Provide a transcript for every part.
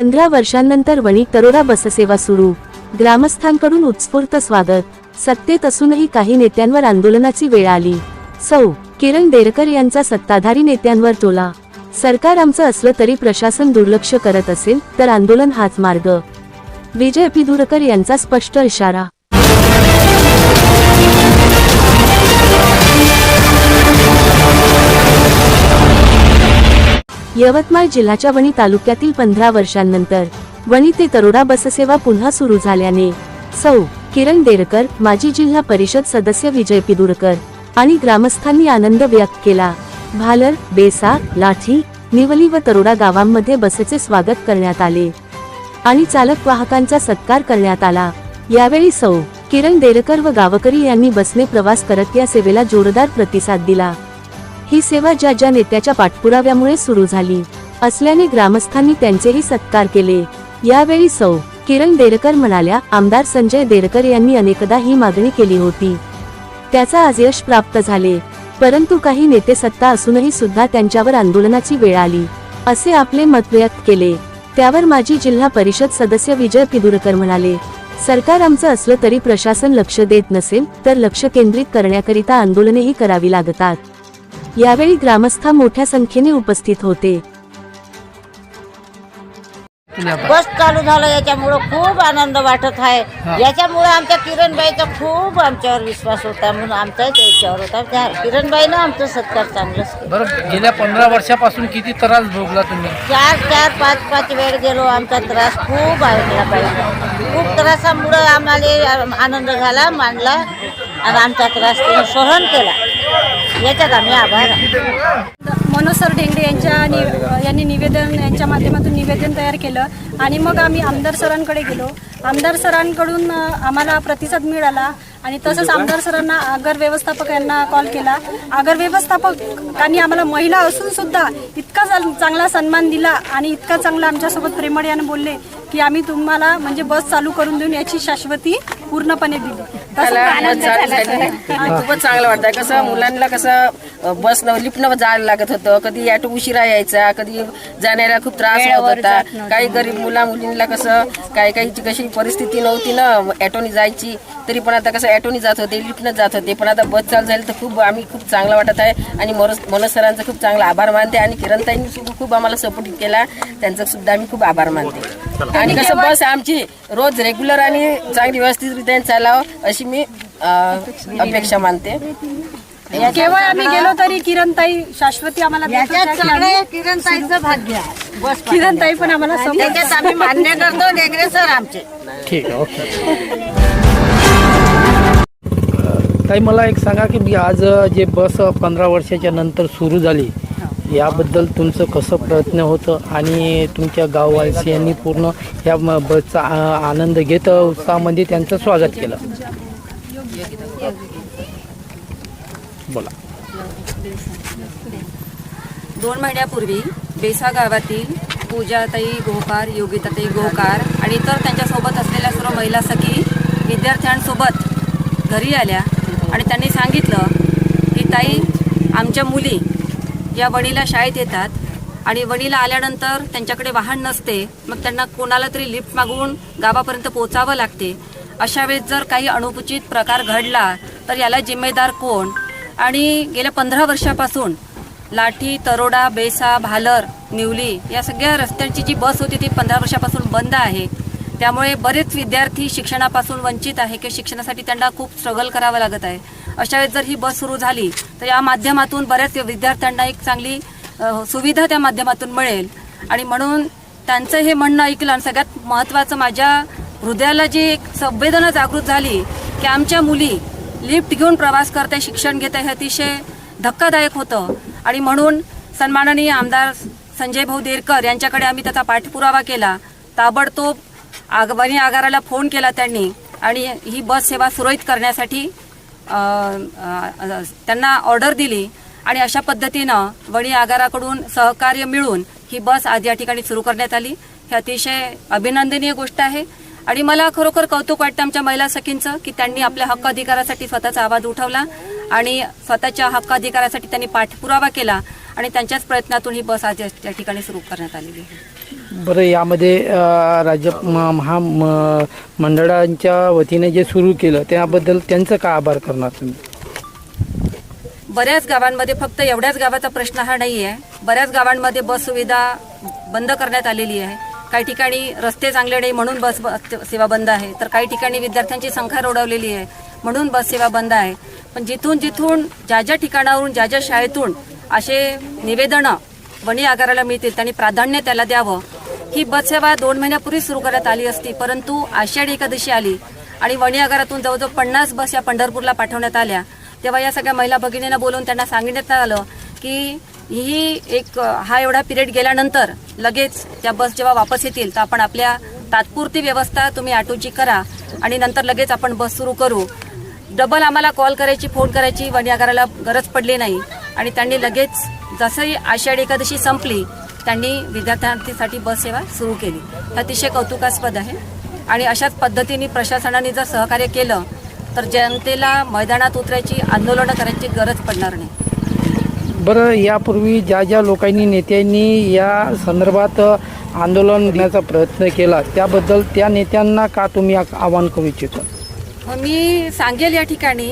पंधरा वर्षांनंतर वणी तरोडा बससेवा सुरू. ग्रामस्थांकडून उत्स्फूर्त स्वागत. सत्तेत असूनही काही नेत्यांवर आंदोलनाची वेळ आली. सौ. किरण देरकर यांचा सत्ताधारी नेत्यांवर टोला. सरकार आमचं असलं तरी प्रशासन दुर्लक्ष करत असेल तर आंदोलन हाच मार्ग विजय पिधुरकर यांचा स्पष्ट इशारा. यवतमाळ जिल्ह्याच्या वणी तालुक्यातील पंधरा वर्षांनंतर वणी ते तरोडा बससेवा पुन्हा सुरू झाल्याने सौ. किरण देरकर माजी जिल्हा परिषद सदस्य विजय पिदुरकर आणि ग्रामस्थांनी आनंद व्यक्त केला. भालर बेसा लाठी निवली व तरोडा गावांमध्ये बसचे स्वागत करण्यात आले आणि चालक वाहकांचा सत्कार करण्यात आला. यावेळी सौ. किरण देरकर व गावकरी यांनी बसने प्रवास करत या सेवेला जोरदार प्रतिसाद दिला. ही सेवा ज्या ज्या नेत्याच्या पाठपुराव्यामुळे सुरू झाली असल्याने ग्रामस्थांनी त्यांचेही सत्कार केले. यावेळी सौ. किरण देरकर म्हणाल्या आमदार संजय देरकर यांनी अनेकदा ही मागणी केली होती. त्याचा आज यश प्राप्त झाले परंतु काही नेते सत्ता असूनही सुद्धा त्यांच्यावर आंदोलनाची वेळ आली असे आपले मत व्यक्त केले. त्यावर माजी जिल्हा परिषद सदस्य विजय पिदुरकर म्हणाले सरकार आमचं असलं तरी प्रशासन लक्ष देत नसेल तर लक्ष केंद्रित करण्याकरिता आंदोलनेही करावी लागतात. यावेळी ग्रामस्थ मोठ्या संख्येने उपस्थित होते. बस चालू झालं याच्यामुळं खूप आनंद वाटत आहे. याच्यामुळे आमच्या किरणबाईचा खूप आमच्यावर विश्वास होता म्हणून आमचाच याच्यावर होता. त्या किरणबाईनं आमचं सत्कार चांगलंच केलं. बरं गेल्या पंधरा वर्षापासून किती त्रास भोगला तुम्ही? चार चार पाच पाच वेळ गेलो आमचा त्रास खूप ऐकला पाहिजे. खूप त्रासामुळं आम्हाला आनंद झाला मांडला आणि आमचा त्रास सहन केला. याच्यात आम्ही आभार. मनोज सर ढेंगडे यांच्या नि यांनी निवेदन यांच्या माध्यमातून निवेदन तयार केलं. आणि मग आम्ही आमदार सरांकडे गेलो. आमदार सरांकडून आम्हाला प्रतिसाद मिळाला आणि तसंच आमदार सरांना आगर व्यवस्थापक यांना कॉल केला. आगर व्यवस्थापकांनी आम्हाला महिला असून सुद्धा इतका चाल- चांगला सन्मान दिला आणि इतका चांगला आमच्यासोबत प्रेमळ यानं बोलले की आम्ही तुम्हाला म्हणजे बस चालू करून देऊन याची शाश्वती पूर्णपणे दिली. खूपच चांगलं वाटतंय. कसं मुलांना कसं अ, बसनं लिफ्टनं जायला लागत होतं. कधी ऑटो उशिरा यायचा कधी जाण्याला खूप त्रास होत होता. काही गरीब मुला मुलींना कसं काही काहीची कशी परिस्थिती नव्हती ना ऑटोनी जायची. तरी पण आता कसं ऑटोनी जात होते लिफ्टनं जात होते पण आता बस चालू झाली तर खूप आम्ही खूप चांगलं वाटत आहे. आणि मनोज मनोज सरांचा खूप चांगला आभार मानते आणि किरणताईंनी सुद्धा खूप आम्हाला सपोर्ट केला. त्यांचा सुद्धा आम्ही खूप आभार मानते. आणि कसं बस आमची रोज रेग्युलर आणि चांगली व्यवस्थितरित्या चालावं अशी मी अपेक्षा मानते. केव्हा आम्ही गेलो तरी किरणताई शाश्वती आम्हाला किरणताईचं भाग्य आहे बस किरणताई पण आम्हाला मान्य करतो सर आमचे. ठीक आहे ओके. ताई मला एक सांगा की मी आज जे बस पंधरा वर्षाच्या नंतर सुरू झाली याबद्दल तुमचं कसं प्रयत्न होतं आणि तुमच्या गाववासियांनी पूर्ण या बसचा आनंद घेत उत्साहामध्ये त्यांचं स्वागत केलं. बोला. दोन महिन्यापूर्वी बेसा गावातील पूजाताई गोकार योगिताताई गोकार आणि इतर त्यांच्यासोबत असलेल्या सर्व महिला सखी विद्यार्थ्यांसोबत घरी आल्या. आणि त्यांनी सांगितलं की ताई आमच्या मुली या वणीला शाळेत येतात आणि वणीला आल्यानंतर त्यांच्याकडे वाहन नसते. मग त्यांना कोणाला तरी लिफ्ट मागवून गावापर्यंत पोचावं लागते. अशा वेळेस जर काही अनुपचित प्रकार घडला तर याला जिम्मेदार कोण? आणि गेल्या पंधरा वर्षापासून लाठी तरोडा बेसा भालर निवली या सगळ्या रस्त्यांची जी बस होती ती पंधरा वर्षापासून बंद आहे. त्यामुळे बरेच विद्यार्थी शिक्षणापासून वंचित आहे किंवा शिक्षणासाठी त्यांना खूप स्ट्रगल करावं लागत आहे. अशा वेळेस जर ही बस सुरू झाली तर या माध्यमातून बऱ्याच विद्यार्थ्यांना एक चांगली सुविधा त्या माध्यमातून मिळेल. आणि म्हणून त्यांचं हे म्हणणं ऐकलं आणि सगळ्यात महत्त्वाचं माझ्या हृदयाला जी एक संवेदना जागृत झाली की आमच्या मुली लिफ्ट घेऊन प्रवास करते शिक्षण घेते हे अतिशय धक्कादायक होतं. आणि म्हणून सन्माननीय आमदार संजय भाऊ देरकर यांच्याकडे आम्ही त्याचा पाठपुरावा केला. ताबडतोब आग वणी आगाराला फोन केला त्यांनी आणि ही बस सेवा सुरळीत करण्यासाठी त्यांना ऑर्डर दिली आणि अशा पद्धतीनं वणी आगाराकडून सहकार्य मिळून ही बस आज या ठिकाणी सुरू करण्यात आली. ही अतिशय अभिनंदनीय गोष्ट आहे. आणि मला खरोखर कौतुक वाटतं आमच्या महिला सखींचं की त्यांनी आपल्या हक्क अधिकारासाठी स्वतःचा आवाज उठवला आणि स्वतःच्या हक्क अधिकारासाठी त्यांनी पाठपुरावा केला आणि त्यांच्याच प्रयत्नातून ही बस आज या ठिकाणी सुरू करण्यात आलेली आहे. बरं यामध्ये राज्य म- महा म- मंडळांच्या वतीने जे सुरू केलं त्याबद्दल त्यांचं का आभार करणार तुम्ही? बऱ्याच गावांमध्ये फक्त एवढ्याच गावाचा प्रश्न हा नाही आहे. बऱ्याच गावांमध्ये बस सुविधा बंद करण्यात आलेली आहे. काही ठिकाणी रस्ते चांगले नाही म्हणून बस सेवा बंद आहे. तर काही ठिकाणी विद्यार्थ्यांची संख्या रोडवलेली आहे म्हणून बस सेवा बंद आहे. पण जिथून जिथून ज्या ज्या ठिकाणावरून ज्या ज्या शाळेतून असे निवेदनं वणी आगाराला मिळतील त्यांनी प्राधान्य त्याला द्यावं. ही बस सेवा दोन महिन्यापूर्वी सुरू करण्यात आली असती परंतु आषाढी एकादशी आली आणि वणी आगारातून जवळजवळ पन्नास बस या पंढरपूरला पाठवण्यात आल्या. तेव्हा या सगळ्या महिला भगिनींना बोलवून त्यांना सांगण्यात आलं की ही एक हा एवढा पिरियड गेल्यानंतर लगेच त्या बस जेव्हा वापस येतील तर आपण आपल्या तात्पुरती व्यवस्था तुम्ही ऑटोची करा आणि नंतर लगेच आपण बस सुरू करू. डबल आम्हाला कॉल करायची फोन करायची वनियागाराला गरज पडली नाही आणि त्यांनी लगेच जसंही आषाढी एकादशी संपली त्यांनी विद्यार्थ्यांसाठी बस सेवा सुरू केली. हे अतिशय कौतुकास्पद आहे. आणि अशाच पद्धतीने प्रशासनाने जर सहकार्य केलं तर जनतेला मैदानात उतरायची आंदोलनं करायची गरज पडणार नाही. बरं यापूर्वी ज्या ज्या लोकांनी नेत्यांनी या संदर्भात आंदोलन घेण्याचा प्रयत्न केला त्याबद्दल त्या नेत्यांना का तुम्ही आवाहन करू इच्छिता? मग मी सांगेल या ठिकाणी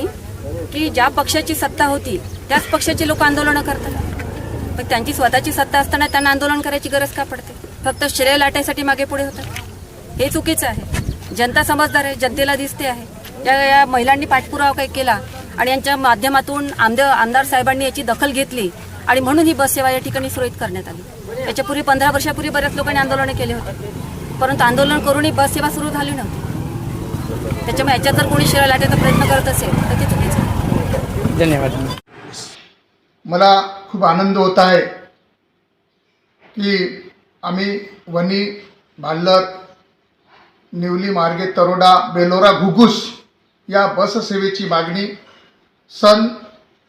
की ज्या पक्षाची सत्ता होती त्याच पक्षाचे लोक आंदोलनं करतात. पण त्यांची स्वतःची सत्ता असताना त्यांना आंदोलन करायची गरज का पडते? फक्त श्रेय लाटायसाठी मागे पुढे होतात. हे चुकीचं आहे. जनता समजदार आहे जनतेला दिसते आहे. या या महिलांनी पाठपुरावा काही केला आणि यांच्या माध्यमातून आमदार आमदार साहेबांनी याची दखल घेतली आणि म्हणून ही बस सेवा या ठिकाणी सुरळीत करण्यात आली. याच्यापूर्वी पंधरा वर्षापूर्वी बऱ्याच लोकांनी आंदोलनं केले होते. परंतु आंदोलन करूनही बस सेवा सुरू झाली नव्हती. त्याच्यामुळे याच्यात जर कोणी शिरा लाटायचा प्रयत्न करत असेल तर ते चुकीचं आहे. धन्यवाद. मला खूप आनंद होत आहे की आम्ही वनी भाल्लर निवली मार्गे तरोडा बेलोरा घुगुस या बससेवेची मागणी सन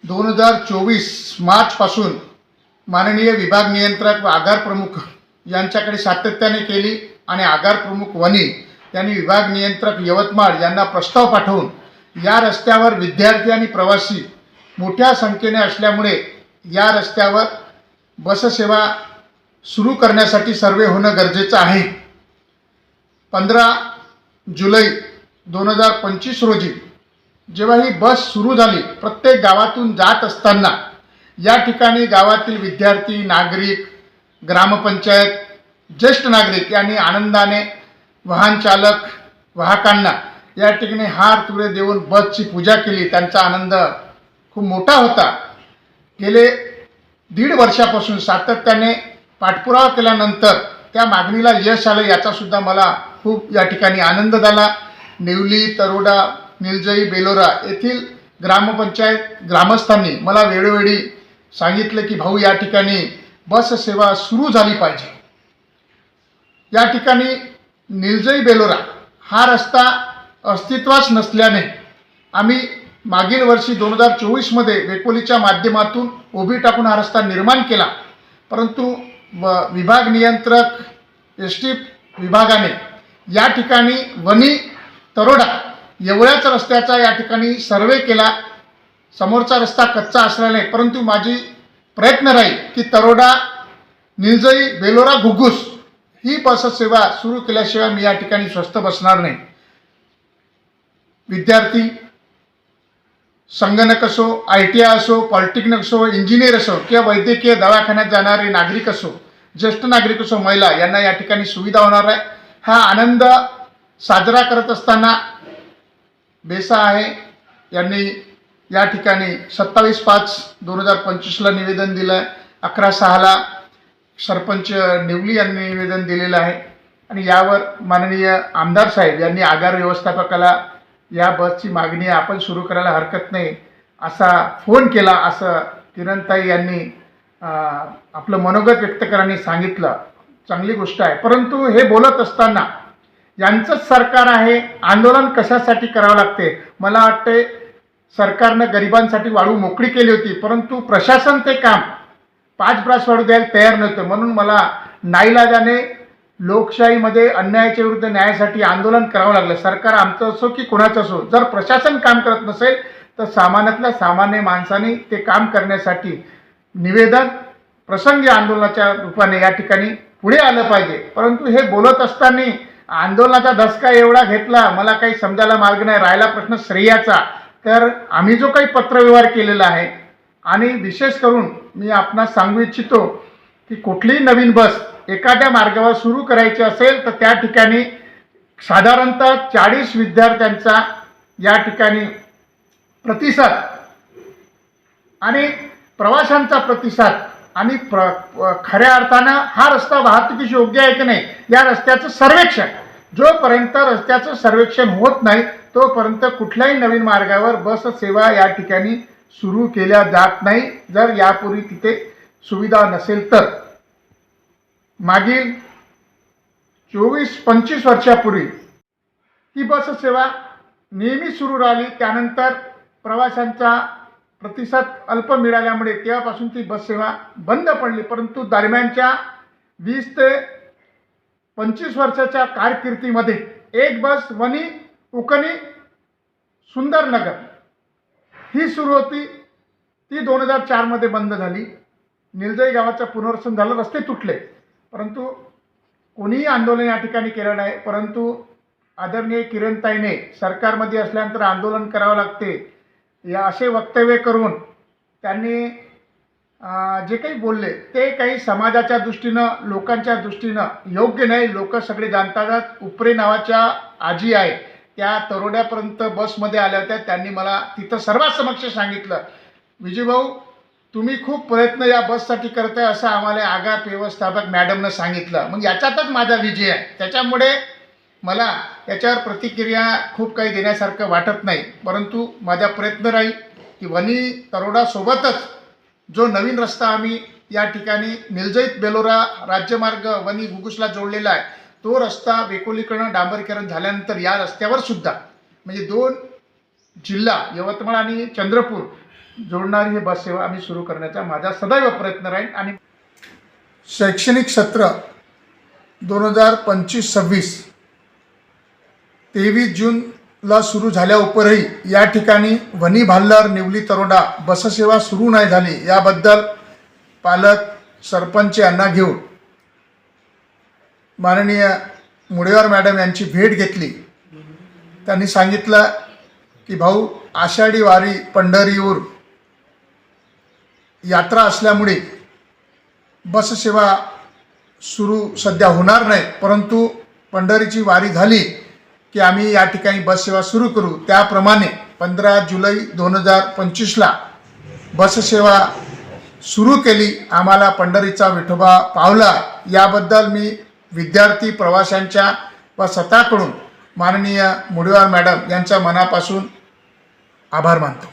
दोन हजार चोवीस मार्चपासून माननीय विभाग नियंत्रक व आगार प्रमुख यांच्याकडे सातत्याने केली आणि आगार प्रमुख वनी यांनी विभाग नियंत्रक यवतमाळ यांना प्रस्ताव पाठवून या रस्त्यावर विद्यार्थी आणि प्रवासी मोठ्या संख्येने असल्यामुळे या रस्त्यावर बससेवा सुरू करण्यासाठी सर्वे होणं गरजेचं आहे. पंधरा जुलै दोन हजार पंचवीस रोजी जेव्हा ही बस सुरू झाली प्रत्येक गावातून जात असताना या ठिकाणी गावातील विद्यार्थी नागरिक ग्रामपंचायत ज्येष्ठ नागरिक यांनी आनंदाने वाहन चालक वाहकांना या ठिकाणी हार तुरे देऊन बसची पूजा केली. त्यांचा आनंद खूप मोठा होता. गेले दीड वर्षापासून सातत्याने पाठपुरावा केल्यानंतर त्या मागणीला यश आलं याचासुद्धा मला खूप या ठिकाणी आनंद झाला. नेवली तरोडा निलजई बेलोरा येथील ग्रामपंचायत ग्रामस्थांनी मला वेळोवेळी सांगितलं की भाऊ या ठिकाणी बस सेवा सुरू झाली पाहिजे. या ठिकाणी निलजई बेलोरा हा रस्ता अस्तित्वास नसल्याने आम्ही मागील वर्षी दोन हजार चोवीसमध्ये वेकोलीच्या माध्यमातून उभी टाकून हा रस्ता निर्माण केला. परंतु व विभाग नियंत्रक एस टी विभागाने या ठिकाणी वनी तरोडा एवढ्याच रस्त्याचा या ठिकाणी सर्वे केला. समोरचा रस्ता कच्चा असल्याने परंतु माझी प्रयत्न राहील की तरोडा निलजई बेलोरा घुगुस ही बस सेवा सुरू केल्याशिवाय मी या ठिकाणी स्वस्थ बसणार नाही. विद्यार्थी संगणक असो आय टी आय असो पॉलिटेक्निक असो इंजिनियर असो किंवा वैद्यकीय दवाखान्यात जाणारे नागरिक असो ज्येष्ठ नागरिक असो महिला यांना या ठिकाणी सुविधा होणार आहे. हा आनंद साजरा करत असताना बेसा आहे. यांनी या ठिकाणी सत्तावीस पाच दोन हजार पंचवीसला निवेदन दिलं आहे अकरा सहाला सरपंच निवली यांनी निवेदन दिलेलं आहे. आणि यावर माननीय आमदार साहेब यांनी आगार व्यवस्थापकाला या बसची मागणी आपण सुरू करायला हरकत नाही. असा फोन केला असं किरणताई यांनी आपलं मनोगत व्यक्त करायला सांगितलं. चांगली गोष्ट आहे. परंतु हे बोलत असताना यांचंच सरकार आहे आंदोलन कशासाठी करावं लागते? मला वाटते सरकारनं गरिबांसाठी वाळू मोकळी केली होती परंतु प्रशासन ते काम पाच ब्रास वाढू द्यायला तयार नव्हतं. म्हणून मला नाईलाजाने लोकशाहीमध्ये अन्यायाच्या विरुद्ध न्यायासाठी आंदोलन करावं लागलं. सरकार आमचं असो की कोणाचं असो जर प्रशासन काम करत नसेल तर सामान्यातल्या सामान्य माणसाने ते काम करण्यासाठी निवेदन प्रसंगी आंदोलनाच्या रूपाने या ठिकाणी पुढे आलं पाहिजे. परंतु हे बोलत असताना आंदोलनाचा धसका एवढा घेतला मला काही समजायला मार्ग नाही राहिला प्रश्न श्रेयाचा. तर आम्ही जो काही पत्रव्यवहार केलेला आहे आणि विशेष करून मी आपणास सांगू इच्छितो की कुठलीही नवीन बस एखाद्या मार्गावर सुरू करायची असेल तर त्या ठिकाणी साधारणतः चाळीस विद्यार्थ्यांचा या ठिकाणी प्रतिसाद आणि प्रवाशांचा प्रतिसाद आणि प्र खऱ्या अर्थानं हा रस्ता वाहतुकीस योग्य आहे की नाही या रस्त्याचं सर्वेक्षण. जोपर्यंत रस्त्याचं सर्वेक्षण होत नाही तोपर्यंत कुठल्याही नवीन मार्गावर बस सेवा या ठिकाणी सुरू केल्या जात नाही. जर यापूर्वी तिथे सुविधा नसेल तर. मागील चोवीस पंचवीस वर्षापूर्वी ही बस सेवा नेहमी सुरू राहिली. त्यानंतर प्रवाशांचा प्रतिसाद अल्प मिळाल्यामुळे तेव्हापासून ती बस सेवा बंद पडली. परंतु दरम्यानच्या वीस ते पंचवीस वर्षाच्या कारकिर्दीमध्ये एक बस वनी उकणी सुंदरनगर ही सुरू होती. ती दोन हजार चारमध्ये बंद झाली. निलजाई गावाचं पुनर्वसन झालं. रस्ते तुटले. परंतु कोणीही आंदोलन या ठिकाणी केलं नाही परंतु आदरणीय किरणताईने सरकारमध्ये असल्यानंतर आंदोलन करावं लागते या असे वक्तव्य करून त्यांनी जे काही बोलले ते काही समाजाच्या दृष्टीनं लोकांच्या दृष्टीनं योग्य नाही. लोक सगळे जाणतात उपरे नावाच्या आजी आहे. त्या तरोड्यापर्यंत बसमध्ये आल्या होत्या. त्यांनी मला तिथं सर्वात समक्ष सांगितलं. विजयभाऊ तुम्ही खूप प्रयत्न या बससाठी करताय असं आम्हाला आघात व्यवस्थापक मॅडमनं सांगितलं. मग याच्यातच माझा विजय आहे. त्याच्यामुळे मला याच्यावर प्रतिक्रिया खूप काही देण्यासारखं वाटत नाही. परंतु माझा प्रयत्न राहील की वनी तरोडासोबतच जो नवीन रस्ता आम्ही या ठिकाणी निलजईत बेलोरा राज्यमार्ग वनी गुगुसला जोडलेला आहे तो रस्ता वेकोलीकडनं डांबरीकरण झाल्यानंतर या रस्त्यावर सुद्धा म्हणजे दोन जिल्हा यवतमाळ आणि चंद्रपूर जोडणारी ही बससेवा आम्ही सुरू करण्याचा माझा सदैव प्रयत्न राहील आणि शैक्षणिक सत्र दोन हजार पंचवीस सव्वीस तेवीस जूनला सुरू झाल्या उपरही या ठिकाणी वनी भाल्लर निवली तरोडा बससेवा सुरू नाही झाली याबद्दल पालक सरपंच यांना घेऊन माननीय मुडेवार मॅडम यांची भेट घेतली. त्यांनी सांगितलं की भाऊ आषाढी वारी पंढरीवर यात्रा असल्यामुळे बससेवा सुरू सध्या होणार नाही. परंतु पंढरीची वारी झाली की आम्ही या ठिकाणी बससेवा सुरू करू. त्याप्रमाणे पंधरा जुलै दोन हजार पंचवीसला बससेवा सुरू केली. आम्हाला पंढरीचा विठोबा पावला. याबद्दल मी विद्यार्थी प्रवाशांच्या व स्वतःकडून माननीय मुडीवार मॅडम यांच्या मनापासून आभार मानतो.